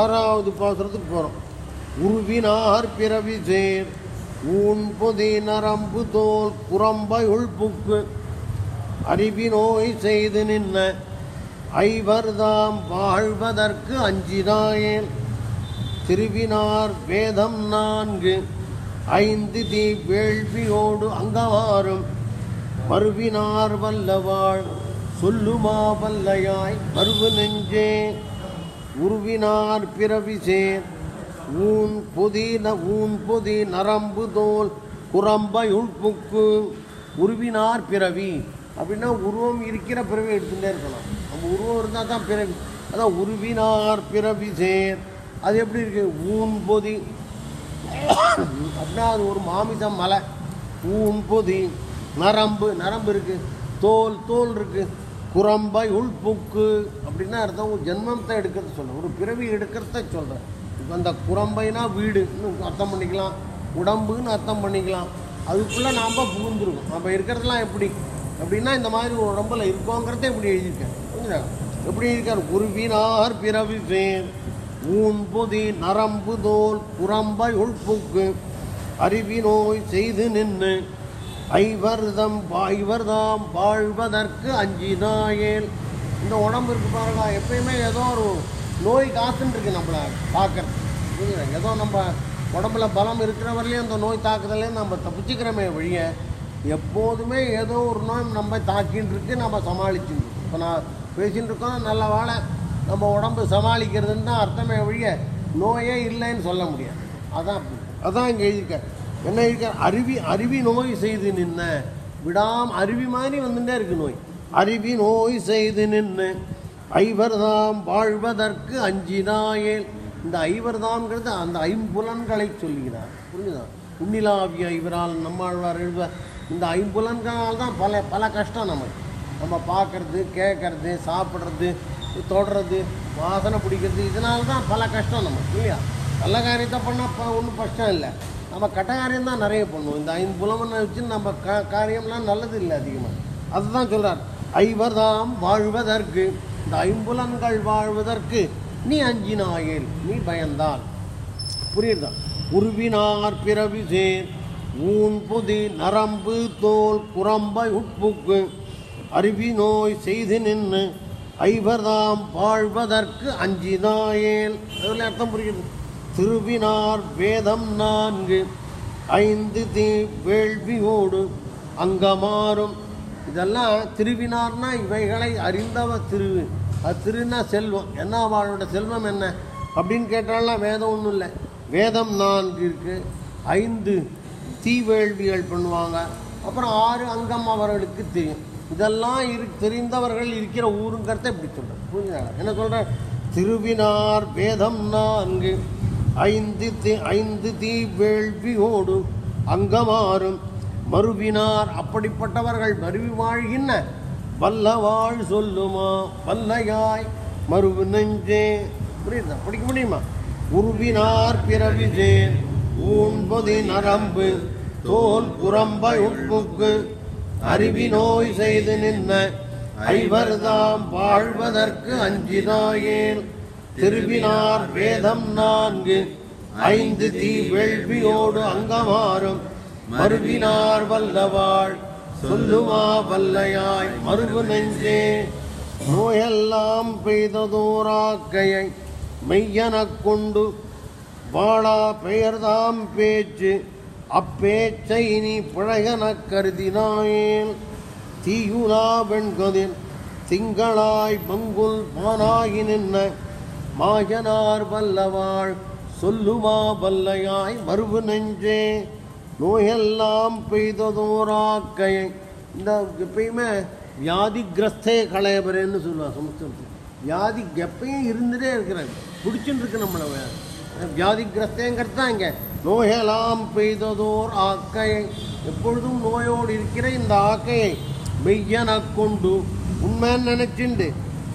ஆறாவது பாசுரத்துக்கு போகிறோம் உருவினார் பிறவி சேர் ஊன் பொதி நரம்பு தோல் குரம்பை உள்புக்கு. அறிவி நோய் செய்து நின்ன ஐவர்தாம் வாழ்வதற்கு அஞ்சினாயேன் திருவினார் வேதம் நான்கு ஐந்து தீ வேள்வியோடு அங்கவாரும். மறுவினார் வல்லவாள் சொல்லுமா வல்லையாய் மறுவு நெஞ்சே. உருவினார் பிறவி சேர். ஊன் பொதி ந ஊன் பொதி நரம்பு தோல் குரம்பை உள்புக்கு உருவினார் பிறவி. அப்படின்னா உருவம் இருக்கிற பிறவி எடுத்துகிட்டே இருக்கலாம். நம்ம உருவம் இருந்தால் தான் பிறவி. அதான் உருவினார் பிறவி சேர். அது எப்படி இருக்குது ஊன் பொதி. அப்படின்னா அது ஒரு மாமிசம் மலை. ஊன் பொதி நரம்பு நரம்பு இருக்குது தோல் தோல் இருக்குது குரம்பை உள்புக்கு அப்படின்னா அர்த்தம் ஒரு ஜென்மத்தை எடுக்கிறத சொல்கிறேன் ஒரு பிறவி எடுக்கிறத சொல்கிறேன் இப்போ அந்த குரம்பைனா வீடுன்னு அர்த்தம் பண்ணிக்கலாம். உடம்புன்னு அர்த்தம் பண்ணிக்கலாம். அதுக்குள்ளே நாம் புகுந்துருக்கோம் நம்ம இருக்கிறதெல்லாம் எப்படி? அப்படின்னா இந்த மாதிரி ஒரு உடம்பில் இருக்கோங்கிறத இப்படி எழுதியிருக்கேன். புரியுதா? எப்படி இருக்கார் குருவினார் பிறவி சேர் ஊன்புதி நரம்பு தோல் குரம்பை உள்புக்கு அறிவி நோய் செய்து நின்று ஐவர்தம் ஐவர்தாம் வாழ்வதற்கு அஞ்சினாயேல். இந்த உடம்பு இருக்கு பாருங்க எப்பயுமே ஏதோ ஒரு நோய் காத்துன்னு இருக்கு நம்மளை பார்க்கறது புரியுதா? ஏதோ நம்ம உடம்புல பலம் இருக்கிற வரையிலும் அந்த நோய் தாக்குதலேருந்து நம்ம தப்பிச்சுக்கிறோமே வழிய எப்போதுமே ஏதோ ஒரு நோய் நம்ம தாக்கின்னு இருக்கு நம்ம சமாளிச்சுட்டு இப்போ நான் பேசின்னு இருக்கோம் நல்ல வாழை நம்ம உடம்பு சமாளிக்கிறதுன்னு தான் அர்த்தமே வழிய நோயே இல்லைன்னு சொல்ல முடியாது. அதான் அதான் இங்கே எழுதியிருக்க என்ன இருக்க? அருவி அருவி நோய் செய்து நின்ன. விடாம அருவி மாதிரி வந்துட்டே இருக்கு நோய். அருவி நோய் செய்து நின்று ஐவர்தாம் வாழ்வதற்கு அஞ்சினாயேல். இந்த ஐவர்தாம்ங்கிறது அந்த ஐம்புலன்களை சொல்லுகிறார். புரிஞ்சுதா? உன்னிலாவிய ஐவரால் நம்மாழ்வார் எழுத இந்த ஐம்புலன்களால் தான் பல பல கஷ்டம் நமக்கு. நம்ம பார்க்கறது கேட்கறது சாப்பிட்றது தொடுறது வாசனை பிடிக்கிறது இதனால தான் பல கஷ்டம் நமக்கு இல்லையா? நல்ல காரியத்தை பண்ணால் ஒன்றும் கஷ்டம் இல்லை. நம்ம கெட்ட காரியம் தான் நிறைய பண்ணுவோம். இந்த ஐந்து புலமனை வச்சு நம்ம க காரியம்லாம் நல்லது இல்லை அதிகமாக அதுதான் சொல்கிறார் ஐவர்தாம் வாழ்வதற்கு இந்த ஐம்புலன்கள் வாழ்வதற்கு நீ அஞ்சினாயில் நீ பயந்தால். புரியுதா? உருவினார் பிறவி சேர் ஊன் புதி நரம்பு தோல் குரம்பை உட்புக்கு அருவி நோய் செய்து நின்று ஐவர்தாம் வாழ்வதற்கு அஞ்சினாயேல். அதில் அர்த்தம் புரியுது. திருவினார் வேதம் நான்கு. ஐந்து தீ வேள்வியோடு அங்கமாறும். இதெல்லாம் திருவினார்னா இவைகளை அறிந்தவ திரு அத்திருன்னா செல்வம். என்ன அவளோட செல்வம் என்ன? அப்படின்னு கேட்டாலாம் வேதம் ஒன்றும் இல்லை. வேதம் நான்கு இருக்குது ஐந்து தீவேள்விகள் பண்ணுவாங்க. அப்புறம் ஆறு அங்கம் அவர்களுக்கு தெரியும். இதெல்லாம் இரு தெரிந்தவர்கள் இருக்கிற ஊருங்கிறத இப்படி சொல்கிறேன் புரிஞ்சுதா? என்ன சொல்கிறேன் திருவினார் வேதம் நான்கு. ஐந்து ஐந்து தீவேள்வியோடு அங்கமாறும். மறுவினார் அப்படிப்பட்டவர்கள் மருவி வாழ்கின்ற. வல்லவாழ் சொல்லுமா வல்லையாய் மறுவு நெஞ்சே. புரியுதா? படிக்க முடியுமா? உருவினார் பிறவிஜே ஊன்பொதி நரம்பு தோல் புறம்ப உட்புக்கு. அறிவி நோய் செய்து நின்ன. ஐவர்தாம் வாழ்வதற்கு அஞ்சினாயேல் திருவினார் வேதம் நான்கு. ஐந்து தீ வேள்வியோடு அங்கமாறும். மறுவினார் வல்லவாள் சொல்லுமா வல்லையாய் மறுவு நெஞ்சே. நோயெல்லாம் பெய்ததோராக்கையை மெய்யனக் கொண்டு வாழா பெயர்தாம் பேச்சு. அப்பேச்சை நீ பிழையனக் கருதினாயேன் தீயுலா வெண்கதிர் திங்களாய் பங்குல் பானாகி நின்ன. மாயனார் வல்லவாள் சொல்லுவா வல்லையாய் மறுவு நெஞ்சே. நோயெல்லாம் பெய்ததோராக்கையை இந்த எப்பயுமே வியாதிகிரஸ்தே களையபரேன்னு சொல்லுவாள் சமஸ்கிருதத்தில் வியாதி எப்பயும் இருந்துட்டே இருக்கிறாங்க. பிடிச்சுட்டு இருக்கு நம்மளை வியாதிகிரஸ்தேங்கிறது தான் இங்கே. நோயெல்லாம் பெய்ததோர் ஆக்கையை. எப்பொழுதும் நோயோடு இருக்கிற இந்த ஆக்கையை மெய்யனக் கொண்டு உண்மைன்னு நினச்சிண்டு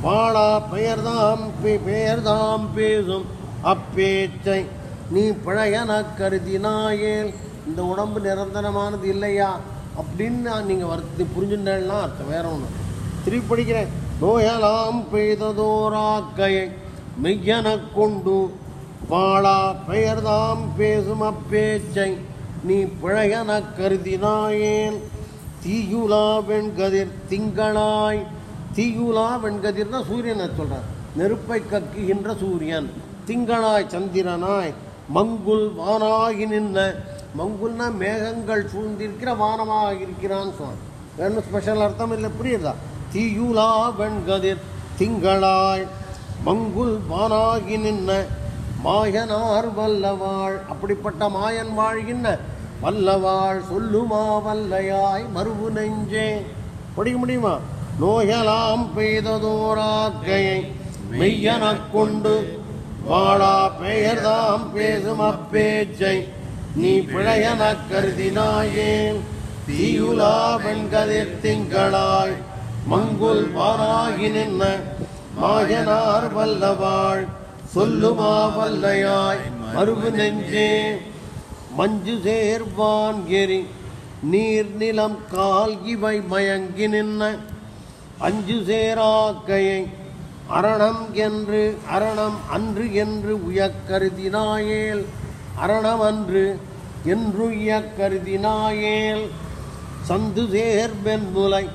பாடா பெயர்தாம் பே- பெயர்தாம் பேசும். அப்பேச்சை நீ பழையன கருதினாயேல் இந்த உடம்பு நிரந்தரமானது இல்லையா? அப்படின்னு நீங்கள் வருத்தி புரிஞ்சுட்டேன்னா அர்த்தம் வேற ஒன்று திருப்பி படிக்கிறேன். நோயலாம் பெய்ததோராக்கையை மெய்யனக் கொண்டு பாடா பெயர்தாம் பேசும் அப்பேச்சை நீ பிழையன கருதினாயேன் தீயுலா வெண்கதிர் திங்களாய் தீயுலா வெண்கதிர்னா சூரியனை சொல்கிறார் நெருப்பை கக்குகின்ற சூரியன் திங்களாய் சந்திரனாய் மங்குல் வானாகி நின்ன மங்குல்னா மேகங்கள் சூழ்ந்திருக்கிற வானமாக இருக்கிறான்னு சொன்னான் வேணும் ஸ்பெஷல் அர்த்தம் இல்லை புரியுதா? தீயுலா வெண்கதிர் திங்களாய் மங்குல் வானாகி நின்ன மாயனார் வல்லவாள் அப்படிப்பட்ட மாயன் வாழ்கின்ற வல்லவாள் சொல்லுமா வல்லையாய் மறுவு நெஞ்சே. படிக்க முடியுமா? நோயலாம் பெய்ததோராக்கையை மெய்யனக் கொண்டு வாழா பெயர்தாம் பேசும் அப்பேச்சை. நீ பிழையனக் கருதினாயேன் தீயுலா வெண்கதிர் திங்களாய். மங்குல் பாராகி நின்ன மாயனார் வல்லவாள் சொல்லுமா வல்லையாய் மறுவு நெஞ்சே. மஞ்சு சேர்வான் எரி நீர் நிலம் கால் இவை மயங்கி நின்ன அஞ்சு சேராக்கையை அரணம் என்று அரணம் அன்று என்று உயக்கருதினாயேல் அரணம் அன்று என்று உயக்கருதினாயேல். சந்து சேர்பென் முலை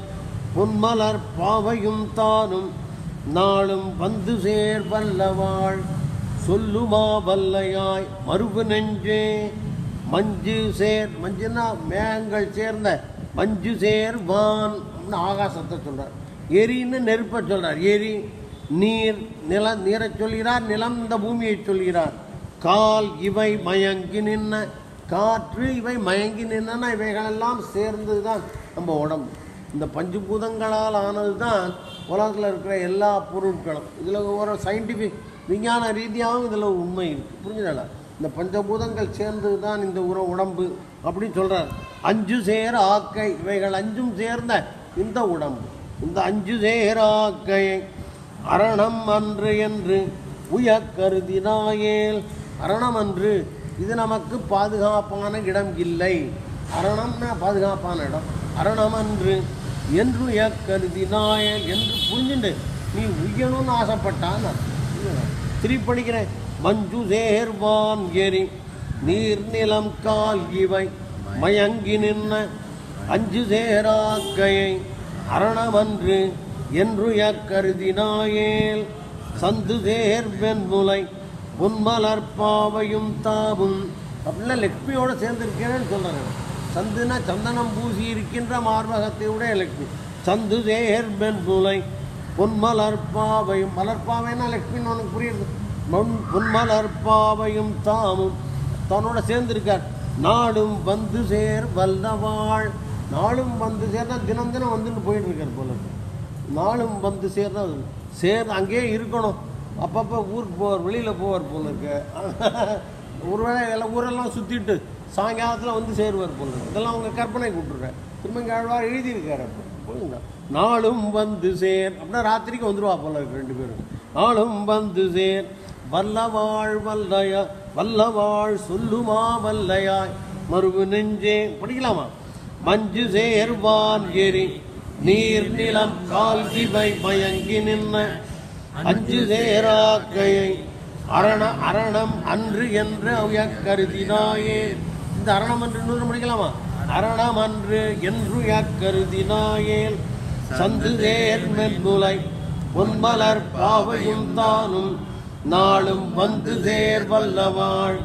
பொன்மலர் பாவையும் தானும் நாளும் வந்து சேர் வல்லவாள். சொல்லுமா வல்லையாய் மறுபு நெஞ்சே மஞ்சு சேர் மஞ்சுனா மேகங்கள் சேர்ந்த மஞ்சு சேர்வான் ஆகாசத்தை சொல்கிறார் எரின்னு நெருப்பை சொல்கிறார் எரி நீர் நில நீரை சொல்கிறார் நிலம் இந்த பூமியை சொல்கிறார். கால் இவை மயங்கி நின்ன காற்று இவை மயங்கி நின்னா இவைகளெல்லாம் சேர்ந்து தான் நம்ம உடம்பு. இந்த பஞ்சபூதங்களால் ஆனது தான் உலகத்தில் இருக்கிற எல்லா பொருட்களும். இதில் ஒரு சயின்டிஃபிக் விஞ்ஞான ரீதியாகவும் இதில் உண்மை இருக்குது புரிஞ்சுதா? இந்த பஞ்சபூதங்கள் சேர்ந்து தான் இந்த உர உடம்பு அப்படின்னு சொல்கிறார் அஞ்சு சேர் ஆக்கை இவைகள் அஞ்சும் சேர்ந்த இந்த உடம்பு. இந்த அஞ்சு சேர் அரணம் அன்று என்று உய கருதினாயேல். அரணம் அன்று இது நமக்கு பாதுகாப்பான இடம் இல்லை. அரணம்னா பாதுகாப்பான இடம். அரணம் அன்று என்று உய கருதினாயேல் என்று புரிஞ்சுண்டு. நீ உய்யணும்னு ஆசைப்பட்டான் திருப்பி படிக்கிறேன் மஞ்சு சேர்வான் எரி நீர் நிலம் கால் இவை மயங்கி நின்ன அஞ்சு சேராக்கையை அரணமன்று என்று கருதினாயேல் சந்து தேர்வென்முலை உன்மலர் பாவையும் தாவும். அப்படிலாம் லக்ஷ்மியோடு சேர்ந்திருக்கிறேன்னு சொல்றாங்க சந்துனா சந்தனம் பூசி இருக்கின்ற மார்பகத்தையுடைய லக்ஷ்மி சந்து தேர்வென்முலை பொன்மலர் பாவையும். மலர்பாவைனா லக்ஷ்மின்னு உனக்கு புரியுது. பொன்மலர் பாவையும் தாமும் தன்னோட சேர்ந்திருக்கார். நாடும் வந்து சேர் வல்லவாள். நாளும் வந்து சேர்ந்தா தினம் தினம் வந்துட்டு போயிட்டு இருக்கார் போல நாளும் வந்து சேர்ந்தா சேர் அங்கேயே இருக்கணும். அப்பப்போ ஊருக்கு போவார் வெளியில் போவார் போல இருக்கு. ஒருவேளை எல்லாம் ஊரெல்லாம் சுற்றிட்டு சாயங்காலத்தில் வந்து சேருவார் போல இருக்கு. இதெல்லாம் அவங்க கற்பனை கூப்பிட்டுருக்கேன் திருமங்காழ்வார் எழுதியிருக்காரு அப்போ போதுங்க நாளும் வந்து சேர். அப்படின்னா ராத்திரிக்கு வந்துருவா போல இருக்கு ரெண்டு பேரும். நாளும் வந்து சேர். வல்லவாள் வல்லைய வல்லவாள் சொல்லுமா வல்லையாய் மறுபு நெஞ்சே. படிக்கலாமா? மஞ்சு சேர்வான் எரி நீர் நிலம் கால் இவை மயங்கி நின்ன. அஞ்சு சேராக்கையை அரண அரணம் அன்று என்று அவைய கருதினாயே. இந்த அரணம் என்று இன்னொரு முடிக்கலாமா அரணம் அன்று என்று கருதினாயேல் சந்து சேர் மென்முலை பொன்மலர் பாவையும் தானும். நாளும் வந்து சேர் வல்லவாள்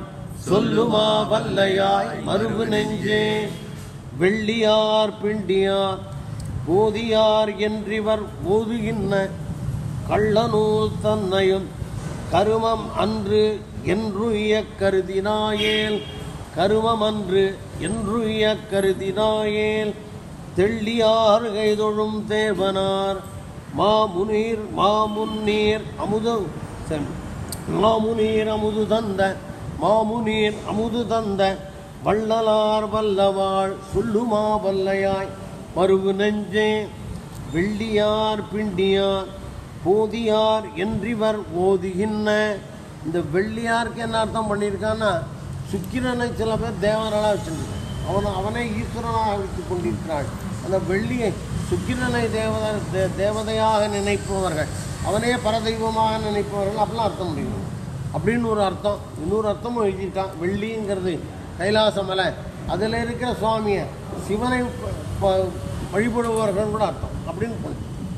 சொல்லுமா வல்லையாய் மறுபு நெஞ்சே. வெள்ளியார் பிண்டியார் போதியார் என்றிவர் போதுகின்ற கள்ளநூல் தன்னையும் கருமம் அன்று என்றுய கருதினாயேல் கருமம் அன்று என்றுய கருதினாயேல் தெள்ளியார் கைதொழும் தேவனார் மாமுனீர் மாமுன்னீர் அமுது மாமுனீர் அமுது தந்த மாமுனீர் அமுது தந்த வள்ளலார் வல்லவாள் சொல்லுமா வல்லையாய். மறுவு நெஞ்சே வெள்ளியார் பிண்டியார் போதியார் என்றிவர் ஓதுகின்ற இந்த வெள்ளியாருக்கு என்ன அர்த்தம் பண்ணியிருக்கான்னா சுக்கிரனை சில பேர் தேவர்களாக வச்சிருக்காங்க. அவனை அவனை ஈஸ்வரனாக வைத்துக் கொண்டிருக்கிறாள். அந்த வெள்ளியை சுக்கிரனை தேவத தே- தேவதையாக நினைப்பவர்கள் அவனே பரதெய்வமாக நினைப்பவர்கள் அப்படிலாம் அர்த்தம் முடியும் அப்படின்னு ஒரு அர்த்தம் இன்னொரு அர்த்தமும் எழுதியிருக்கான் வெள்ளிங்கிறது கைலாச மலை அதில் இருக்கிற சுவாமியை சிவனை ப- வழிபடுபவர்கள் கூட அர்த்தம். அப்படின்னு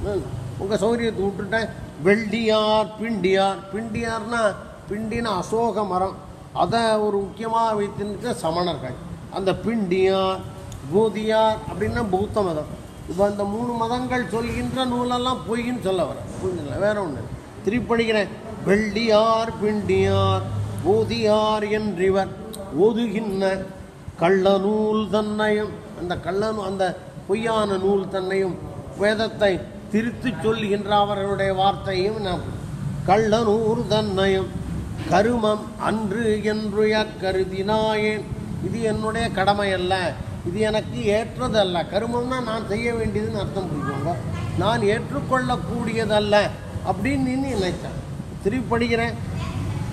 பண்ணு உங்கள் சௌகரியத்தை விட்டுட்டேன். வெள்ளியார் பிண்டியார். பிண்டியார்னா பிண்டின அசோக மரம். அதை ஒரு முக்கியமாக வைத்திருக்க சமணர்கள். அந்த பிண்டியார் பூதியார் அப்படின்னா பௌத்த மதம். இப்போ அந்த மூணு மதங்கள் சொல்கின்ற நூலெல்லாம் பொய்ன்னு சொல்ல வர புரிஞ்சுல வேற ஒன்று திருப்படிக்கிறேன் வெள்ளியார் பிண்டியார் பூதியார் என்றிவர். ஓதுகின்ற கள்ள நூல் தன்னையும் அந்த கள்ள அந்த பொய்யான நூல் தன்னையும் வேதத்தை திருத்து சொல்லுகின்ற அவர்களுடைய வார்த்தையும் நாம் கள்ள நூறு தன்னையும் கருமம் அன்று என்று கருதினாயேன் இது என்னுடைய கடமை அல்ல இது எனக்கு ஏற்றதல்ல. கருமம்னா நான் செய்ய வேண்டியதுன்னு அர்த்தம் புரிஞ்சுங்க நான் ஏற்றுக்கொள்ளக்கூடியதல்ல அப்படின்னு நீ நினைத்தேன். திருப்பி படிக்கிறேன்.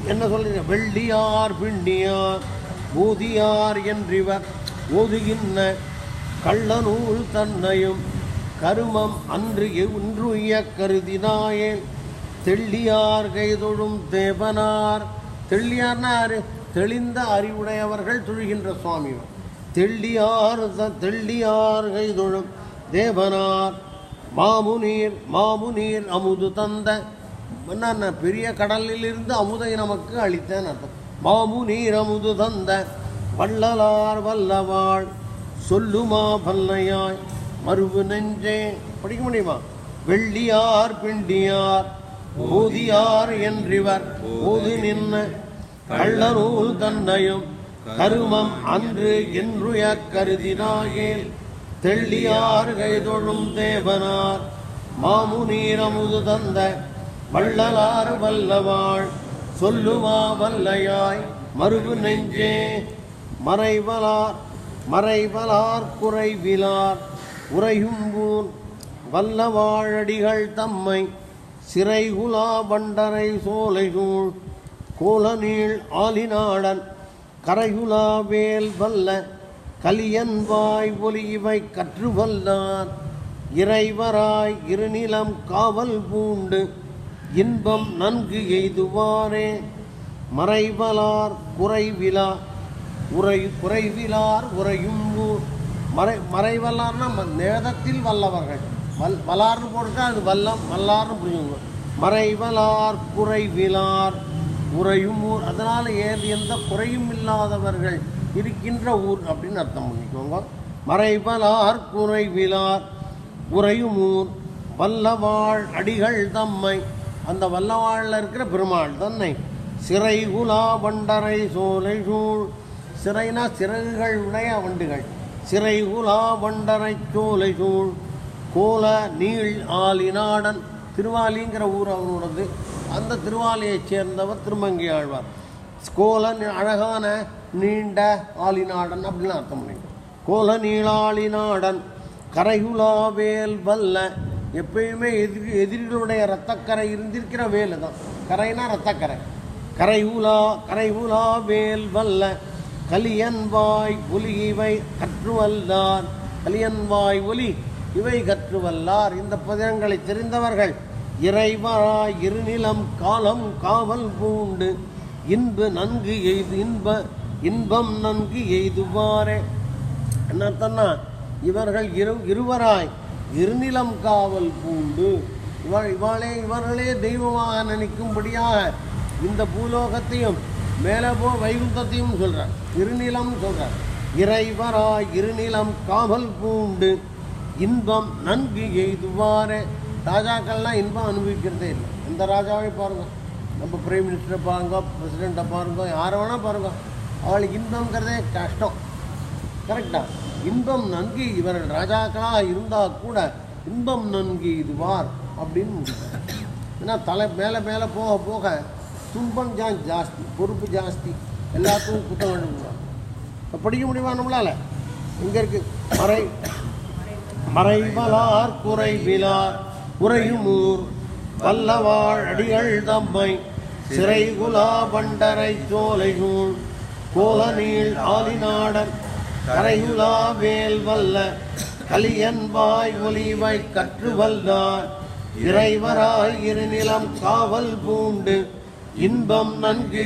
என்ன சொல்றீங்க? வெள்ளியார் பிண்டியார் ஊதியார் என்றிவர் ஊதுகின்ற கள்ளநூல் தன்னையும் கருமம் அன்று இன்றுய கருதினாயேன் தெள்ளியார் கைதொழும் தேவனார். தெள்ளியார்னா தெளிந்த அறிவுடையவர்கள் தொழுகின்ற சுவாமி தெள்ளியார் தெள்ளியார் கைதொழும் தேவனார். மாமுனீர் மாமுனீர் அமுது தந்த. என்ன பெரிய கடலிலிருந்து அமுதை நமக்கு அளித்தேன் அர்த்தம். மாமுனீரமுது தந்த வள்ளலார் வல்லவாள் சொல்லுமா பல்லையாய் மறுவு நெஞ்சே. படிக்க முடியுமா? வெள்ளியார் பிண்டியார் போதியார் என்றிவர். போது நின்ன கள்ளநூல் தன்னையும் கருமம் அன்று என்றுய கருதினாகேல் தெள்ளியார் கைதொழும் தேவனார் மாமுனீரமுது தந்த வள்ளலார் வல்லவாள் சொல்லுவா வல்லையாய் மறுவு நெஞ்சே. மறைவலார் மறைவலார் குறைவிலார் உறையும்பூர் வல்லவாழடிகள் தம்மை. சிறைகுலா பண்டரை சோலைசூழ் கோலநீள் ஆலிநாடன் கரையுலா வேல் வல்ல கலியன்வாய் ஒலி இவை கற்றுவல்லார். இறைவராய் இருநிலம் காவல் பூண்டு இன்பம் நன்கு எய்துவாரே மறைவலார் குறைவிலா உரை குறைவிலார் உரையும் ஊர். மறை மறைவல்லார்னா நேதத்தில் வல்லவர்கள். வல் வலார்னு போட்டுட்டா அது வல்லம் வல்லார்னு புரியுங்க மறைவலார் குறைவிலார் உறையும் ஊர். அதனால் ஏது எந்த குறையும் இல்லாதவர்கள் இருக்கின்ற ஊர் அப்படின்னு அர்த்தம் பண்ணிக்கோங்க. மறைவலார் குறைவிலார் உறையும் ஊர். வல்லவாழ் அடிகள் தம்மை அந்த வல்லவாழில் இருக்கிற பெருமாள் தன்னை. சிறை குலா வண்டரை சோலை சூழ். சிறைனா சிறகுகள் உடைய வண்டுகள். சிறை குலா பண்டரை சோலை சூழ். கோல நீள் ஆலிநாடன் திருவாலிங்கிற ஊர் அவனோடது அந்த திருவாலியைச் சேர்ந்தவர் திருமங்கி ஆழ்வார். கோல அழகான நீண்ட ஆலிநாடன் அப்படின்னு அர்த்தம் பண்ணி கோல நீளாளிநாடன் கரையுலாவேல் வல்ல. எப்பயுமே எதிர் எதிரிகளுடைய ரத்தக்கரை இருந்திருக்கிற வேலை தான் கரைனா ரத்தக்கரை கரையுலா கரையுலா வேல் வல்ல. கலியன்வாய் ஒலி இவை கற்றுவல்லார். கலியன்வாய் ஒலி இவை கற்றுவல்லார். இந்த பதங்களை தெரிந்தவர்கள் இறைவராய் இருநிலம் காலம் காவல் பூண்டு. இன்பு நன்கு எய்து இன்ப இன்பம் நன்கு எய்துவாரே. என்ன இவர்கள் இரு இருவராய் இருநிலம் காவல் பூண்டு. இவள் இவளே இவர்களே தெய்வமாக நினைக்கும்படியாக இந்த பூலோகத்தையும் மேலே போ வைகுந்தத்தையும் சொல்கிறார் இருநிலம் சொல்கிறார் இறைவராய் இருநிலம் காவல் பூண்டு. இன்பம் நன்கு எய்துவாரே. ராஜாக்கள்லாம் இன்பம் அனுபவிக்கிறதே இல்லை. இந்த ராஜாவை பாருங்க. நம்ம பிரைம் மினிஸ்டரை பாருங்க பிரசிடெண்ட்டை பாருங்க யாரை வேணால் பாருங்க. அவளுக்கு இன்பங்கிறதே கஷ்டம். கரெக்டாக இன்பம் நன்கு இவர்கள் ராஜாக்களாக இருந்தால் கூட இன்பம் நன்கு இதுவார் அப்படின்னு ஏன்னா தலை மேலே மேலே போக போக துன்பம் ஜான் ஜாஸ்தி பொறுப்பு ஜாஸ்தி எல்லாத்துக்கும் குற்றம் கண்டுபிடிப்பாங்க இப்போ படிக்க முடியுமா நம்மளால்? இங்கே இருக்கு? மறை மறைவலார் குறைவிலார் குறையுமூர் வல்லவாழ் அடிகள் தம்மை சிறைகுலா பண்டரை சோலைகூழ் கோலநீள் ஆலிநாடன் கரையுலா வேல் வல்ல கலியன்பாய் ஒலிவை கற்று வல்லார் இறைவராய் இருநிலம் காவல் பூண்டு இன்பம் நன்கு